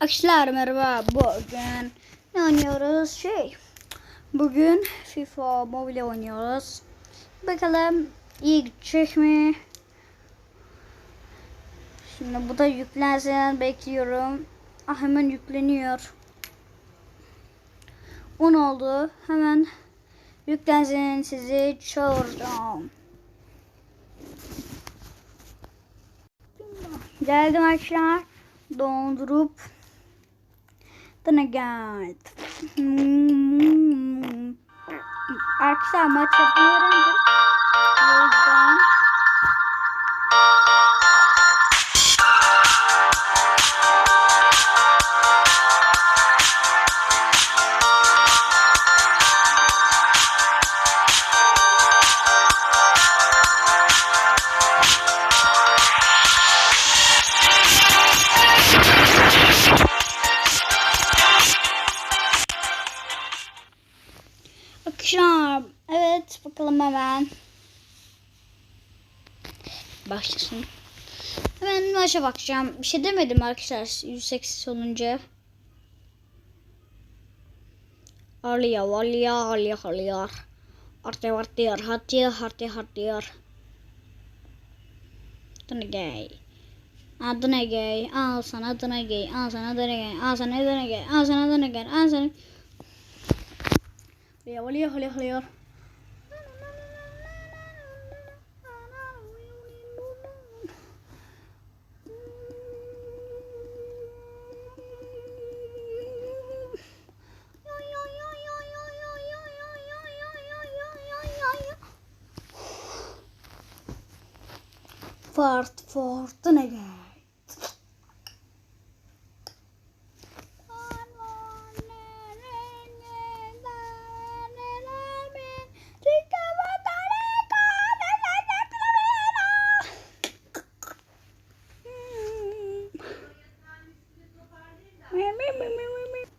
Arkadaşlar merhaba. Bugün ne oynuyoruz? Şey. Bugün FIFA Mobile oynuyoruz. Bakalım iyi gidecek mi? Şimdi bu da yüklensin bekliyorum. Ah hemen yükleniyor. 10 oldu. Hemen yüklensin sizi çağıracağım. Geldim arkadaşlar. Dondurup than a guy. Akşam açıp öğrendim. O yüzden... Başlasın. Hemen maça bakacağım. Bir şey demedim arkadaşlar 108 olunca. Alıyor, alıyor, alıyor, alıyor. Artıyor, artıyor, artıyor, artıyor, artıyor. Adına gay. Adına gay. Al sana adına gay. Al sana adına gay. Al sana adına gay. Al sana adına gay. Al sana. Alıyor, alıyor, alıyor, ne gay.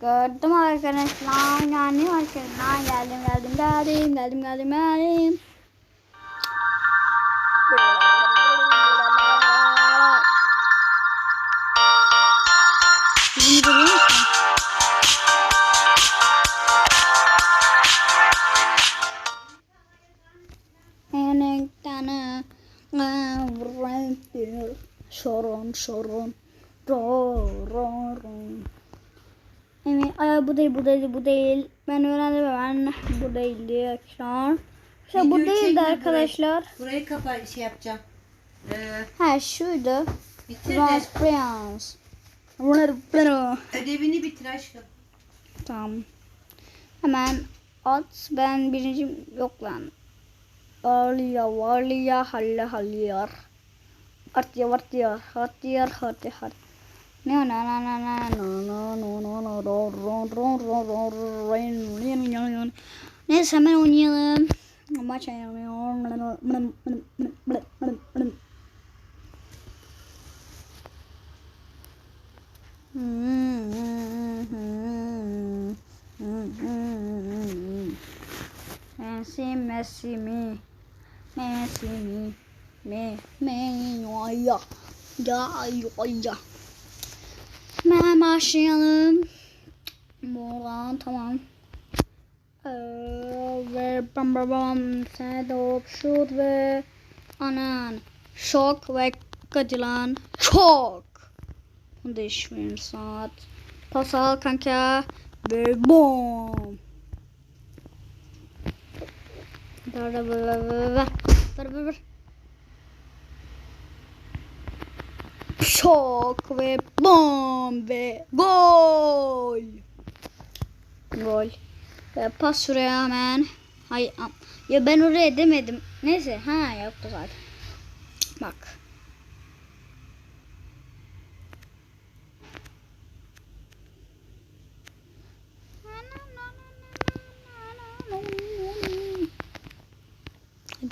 Gördüm arkadaşlar. Yani arkadaşlar geldim geldim geldim geldim geldim geldim. Şoron şoron ro ro ro Evet, ay bu değil, bu değil, bu değil. Ben öğrendim ben bu değil diye arkadaşlar. İşte bu değildi arkadaşlar. Burayı kapa şey yapacağım. Ee, Ha şuydu. Runner ödevini bitir aşkım. Tamam. Hemen at. Ben birinci yok lan. Alya varlya halla halliyar. Artıyor artıyor artıyor artıyor artıyor. Ne na na na na no no no no no ro ro ro ro ro ro ro Neyse hemen oynayalım. Maç oynayalım. Messi, Messi mi? Messi mi? Me, me, ya, ya, ya. Hemen başlayalım. Buradan tamam. Ee, ve bam bam bam sedop şut ve anan şok ve katılan şok. Değişmiyor saat. Pas al kanka ve bom. Şok ve bom ve gol. Gol. Ve pas şuraya hemen. Hay ya ben oraya demedim. Neyse ha yoktu zaten. Bak.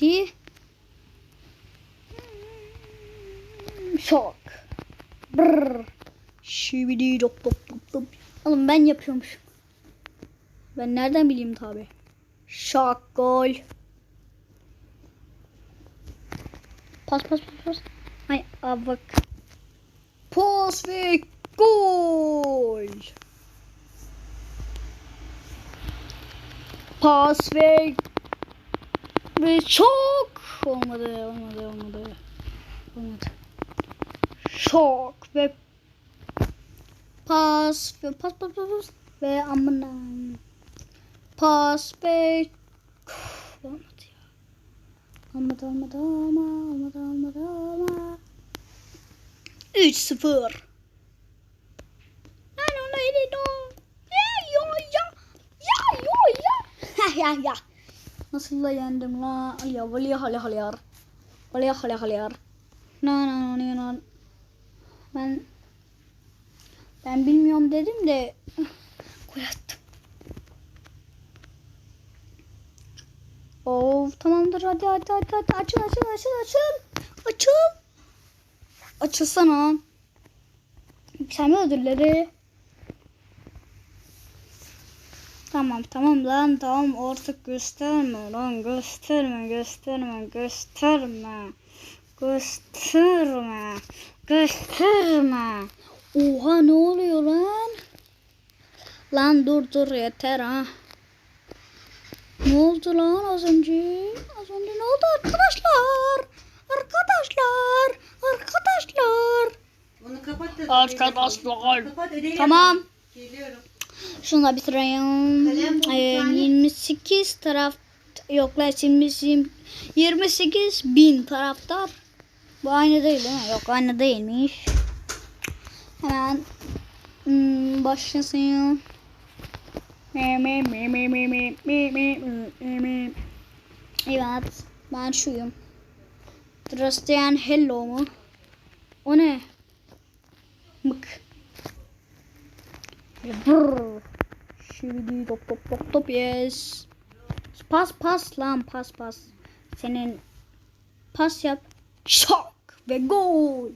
Parti Sok. Brrr. Şibidi dop dop dop dop. Oğlum ben yapıyormuşum Ben nereden bileyim tabi? Şak gol. Pas pas pas pas. Ay avak Pas ve gol. Pas ve ve çok olmadı olmadı olmadı olmadı. Şok ve pas ve pas pas pas, pas ve amına pas ve olmadı ya. Olmadı olmadı ama olmadı olmadı ama 3-0 I don't really know. Ya ya. Ya ya. Ya ya. Nasıl da yendim la. Ya vali hale hale yar. Vali hale hale yar. Na na na na na. Ben ben bilmiyorum dedim de gol attım. Of tamamdır hadi hadi hadi hadi açıl açıl açıl açıl. Açıl. Açılsana. Yükselme ödülleri. Tamam tamam lan tamam artık gösterme lan gösterme gösterme gösterme gösterme gösterme Oha ne oluyor lan? Lan dur dur yeter ha. Ne oldu lan az önce? Az önce ne oldu arkadaşlar? Arkadaşlar, arkadaşlar. Onu kapat da. Arkadaşlar. Kapat Tamam. Geliyorum. Şunu da bitireyim. Ee, 28 taraf yok lan 28 bin taraftar. Bu aynı değil değil mi? Yok aynı değilmiş. Hemen hmm, başlasın. Evet ben şuyum. Drastian Hello mu? O ne? Mık. Brrr. Şimdi top top top top yes. Pas pas lan pas pas. Senin pas yap. Şok ve gol.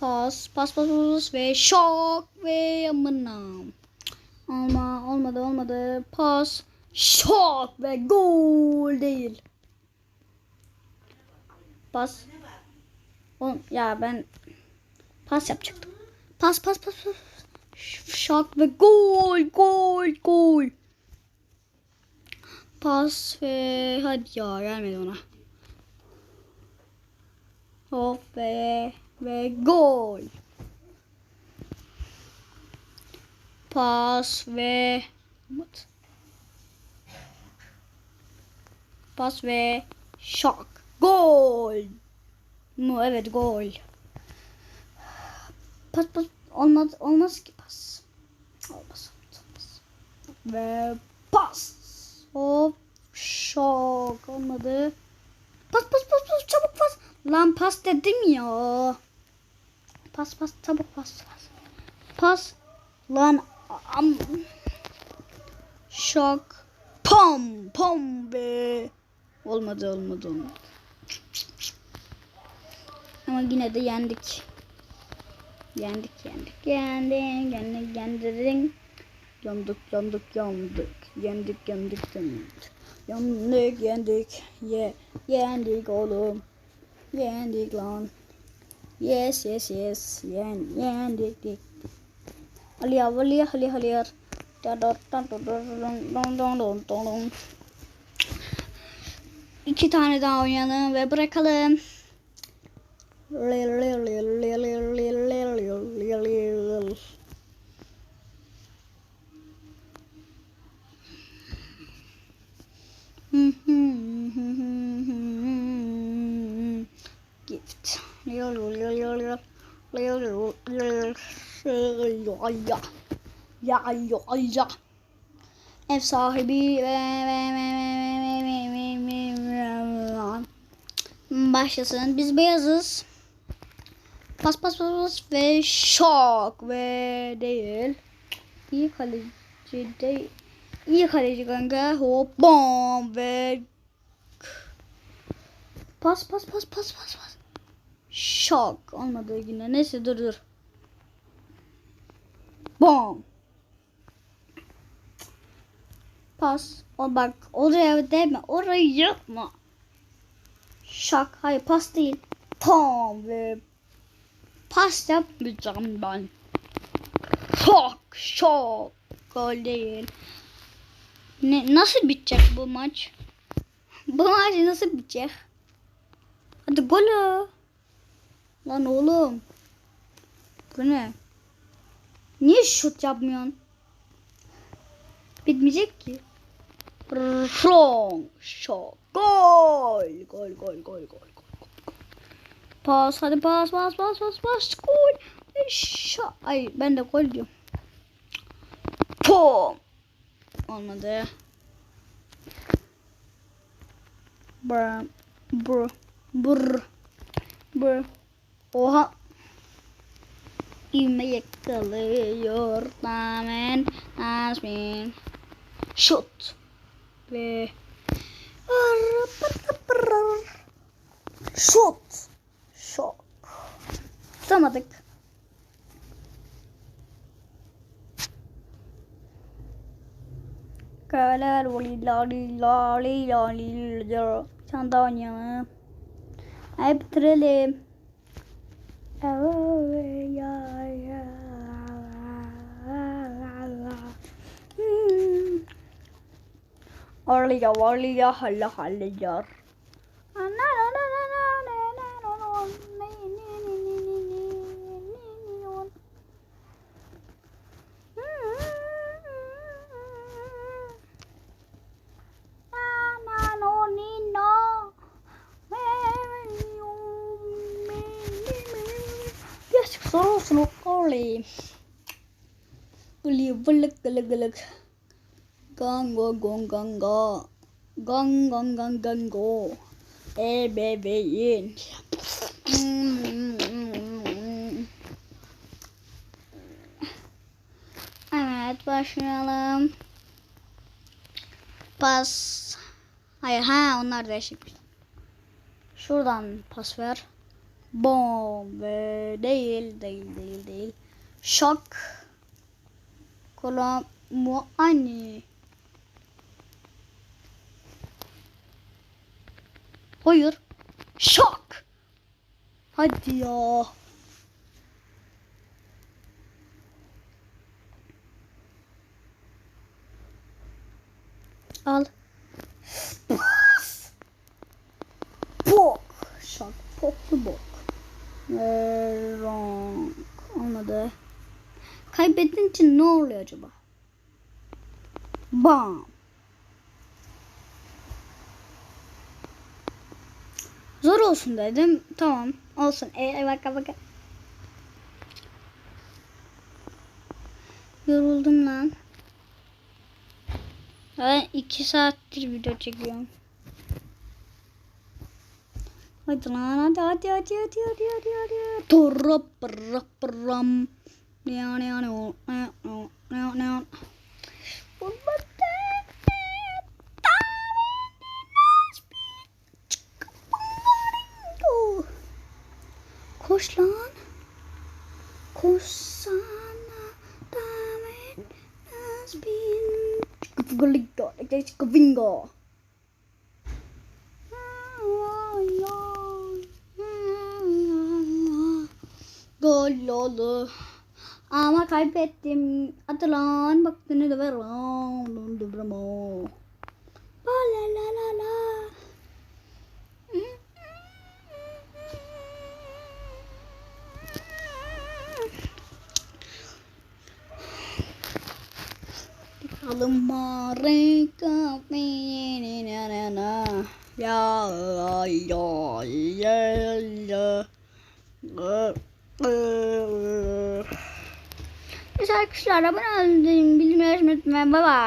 Pas pas pas pas ve şok ve amına. Ama olmadı olmadı. Pas şok ve gol değil. Pas. Oğlum, ya ben pas yapacaktım. Pas pas pas pas. Şok ve gol gol gol. Pas ve hadi ya gelmedi ona. Hop ve ve gol. Pas ve what? Pas ve şok. Gol. Mu evet gol. Pas pas olmaz olmaz ki pas. Olmaz olmaz. Ve pas. Hop şok olmadı. Pas pas pas pas çabuk pas. Lan pas dedim ya. Pas pas çabuk pas pas. Pas. Lan am. Şok. Pom pom be. Olmadı olmadı olmadı. Ama yine de yendik. Yendik yendik yendik yendik yendik Yonduk yonduk yonduk yendik yendik yendik Yendik yendik ye yendik oğlum yendik lan Yes yes yes yen yendik dik Aliyar aliyar aliyar aliyar İki tane daha oynayalım ve bırakalım. Gift. Ya ya ya. Ev sahibi başlasın. Biz beyazız. Pas pas pas pas ve şok ve değil. İyi kaleci değil. İyi kaleci kanka. Hop bom ve pas pas pas pas pas pas. Şok olmadı yine. Neyse dur dur. Bom. Pas. O bak oraya deme. Orayı yapma. Şak. Hayır pas değil. Tam ve pas yapmayacağım ben. Şok şok. Gol değil. Ne, nasıl bitecek bu maç? Bu maç nasıl bitecek? Hadi gol. Lan oğlum. Bu ne? Niye şut yapmıyorsun? Bitmeyecek ki. Shot. Gol. Gol gol gol gol gol. Pas hadi pas pas pas pas pas. Gol. Şa Ay ben de gol diyorum. Pom. Olmadı. Brr. Brr. Brr. Brr. Oha. İvme yakalıyor. Tamamen. Asmin. Şut. Ve Şut. Tutamadık. Lali Sen daha oynayalım. Hadi bitirelim. Orliya orliya halla hallayar. Yes, so slow Oli. Oli, buluk, guluk, guluk. Gong gong gong gong go. Gong gong gong gong go. Ebeveyn. Evet başlayalım. Pas. Hayır ha onlar değişik. Şuradan pas ver. Bom ve değil değil değil değil. Şok. Kola muani. Hayır. Şok. Hadi ya. Al. Bok. Şok. Poklu bok. Ee, wrong. Olmadı. Kaybettiğin için ne oluyor acaba? Bam. Zor olsun dedim. Tamam. Olsun. E, bak bak. Yoruldum lan. Ben iki saattir video çekiyorum. Hadi lan hadi hadi hadi hadi hadi hadi hadi. Torra pırra pırram. Ne ne ne ne ne ne ne. Koş lan. Koşsana. Nasbin. Gıvgılıkta. Gıvingo. Gol oldu. Ama kaybettim. Hadi lan bak beni de ver lan. Dondurma. La la la la na na ya ya ya ya Neyse arkadaşlar abone olun bilmeyi unutmayın. Bye bye.